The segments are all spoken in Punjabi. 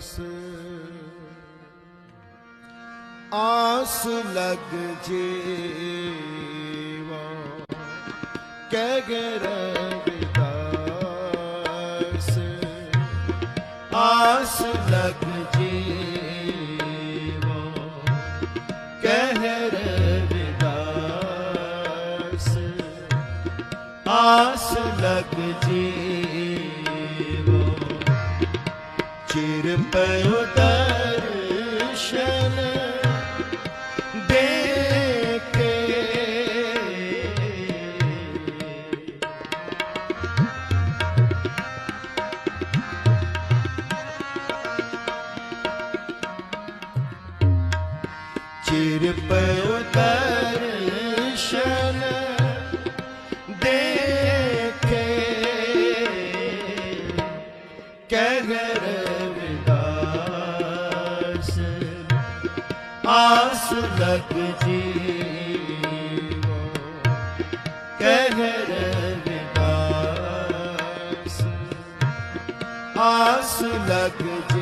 ਆਸ। ਆਸ ਲਗ ਜੀਵਾ। ਕਹਿ ਗਏ ਰਵਿਦਾਸ। ਆਸ ਲਗ ਜੀਵਾ। ਕਹਿ ਰਵਿਦਾਸ। ਆਸ ਆਸ ਜੀਵੋ। ਕਹਿ ਰਵਿਦਾਸ ਆਸ ਲਗ ਜੀਵੋ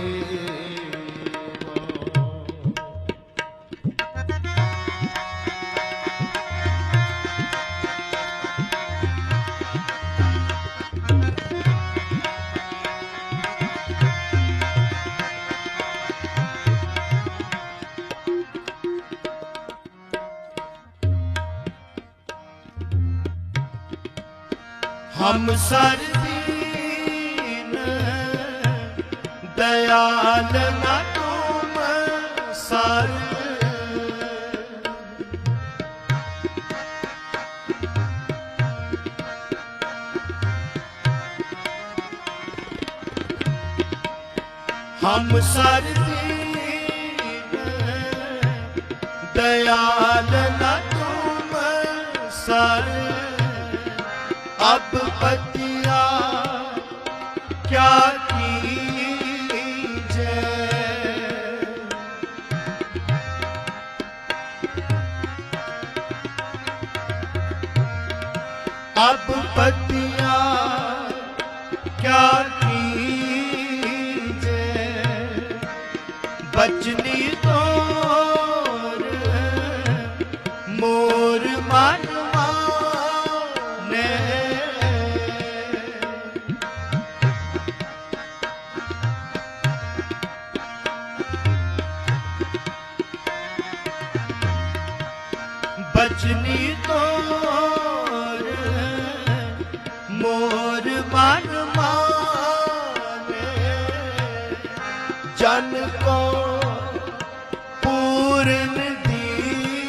ਹਮ ਸਰ ਦਇਆਲ ਨਾ ਤੁਮ ਸਰ ਹਮ ਸਰ ਦਇਆਲ ਨਾ ਅਬ ਪਤਿਆ ਕਿਆ ਕੀਜੈ ਅਬ ਪਤਿਆ ਕਿਆ ਕੀਜੈ ਬਚਨੀ ਬਚਨੀ ਤੋਰ ਮੋਰ ਮਨ ਮਾਨੇ। ਜਨ ਕੋ ਪੂਰਨ ਦੀਜੈ।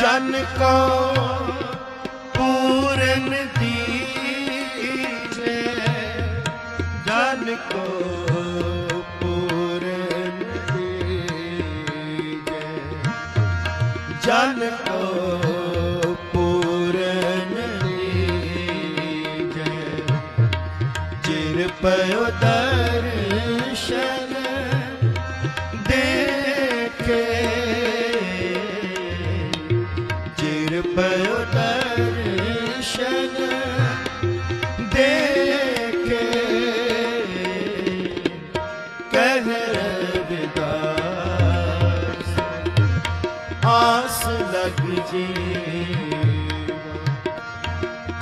ਜਨ ਕੋ ਪੂਰਨ ਜਨ ਕੋ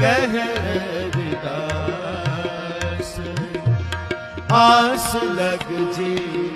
ਕਹਿ ਰਵਿਦਾਸ ਆਸ ਲਗ ਜੀ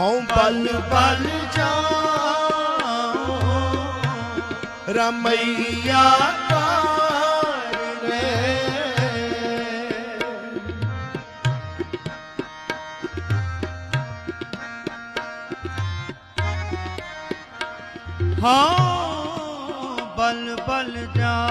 ਹਉ ਪਲ ਪਲ ਜਾਉ ਰਮਈਆ ਕਰਨੇ ਹਾਂ ਬਲ ਬਲ ਜਾਉ।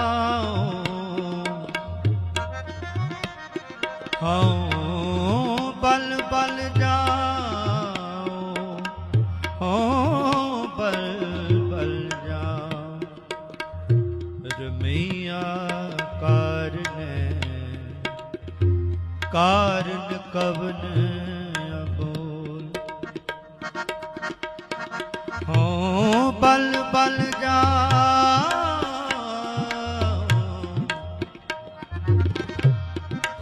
ਕਾਰਨ ਕਵਨ ਅਬੋਲ। ਹੋ ਬਲ ਬਲ ਜਾਓ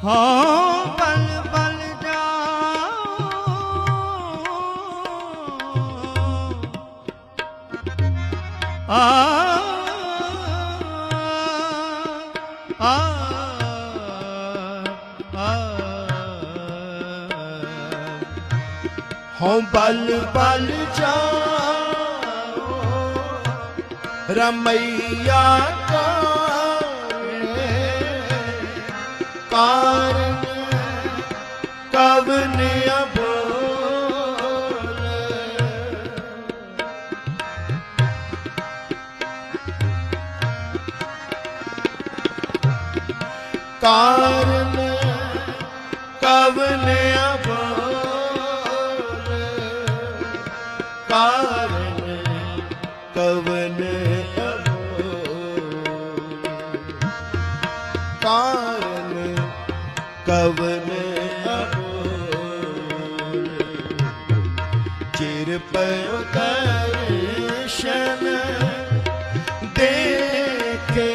ਹਾਂ ਬਲ ਬਲ ਜਾ। ਆ ਹਉ ਬਲ ਬਲ ਜਾਓ ਰਮਈਆ ਕਾਰਨ ਕਾਰਨ ਕਵਨ ਅਬੋਲ। ਕਾਰਨ ਕਵਨ ਅਬੋਲ। ਕਵਨ ਅਬੋਲ। ਚਿਰ ਪਇਓ ਦਰਸ਼ਨ ਦੇਖੇ।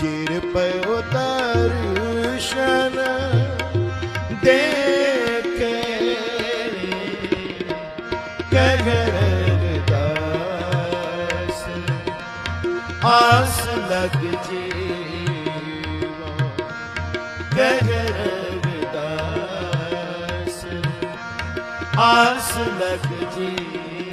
ਚਿਰ ਪਇਓ ਦਰਸ਼ਨ ਦੇਖੇ। ਕਹਿਰਦਾਸ ਆਸ ਆਸ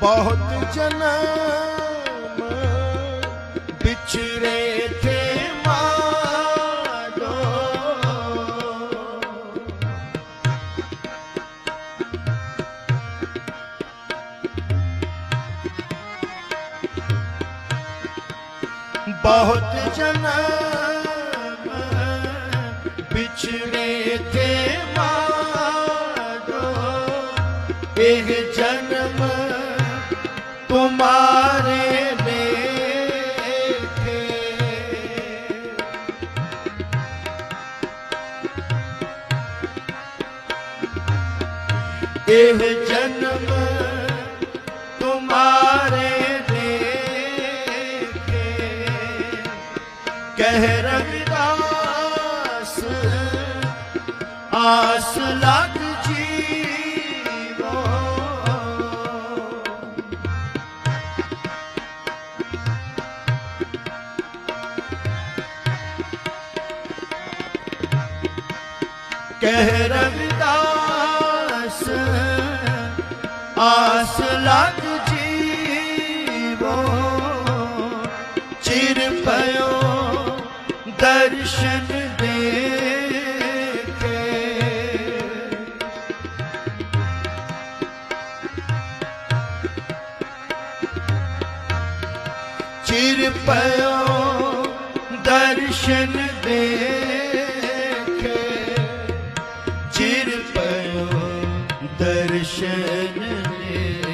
ਬਹੁਤ ਜਨਮ ਵਿਛੜੇ ਥੇ ਮਾਦੋ ਬਹੁਤ ਜਨਮ ਵਿਛੜੇ ਤੇ ਮਾਦੋ ਇਹ ਜਨਮ ਤੁਮਾਰੇ ਲੇਖੇ ਇਹ ਜਨਮ ਤੁਮਾਰੇ ਲੇਖੇ ਕਹਿ ਰਵਿਦਾਸ ਆਸ ਕਹਿ ਰਵਿਦਾਸ ਆਸ ਲਗ ਜੀਵੋ ਚਿਰ ਪਇਓ ਦਰਸ਼ਨ ਦੇਖੇ। ਚਿਰ ਪਇਓ ਦਰਸ਼ਨ ਦੇਖੇ। ਦਰਸ਼ਨ ਦੇਖੇ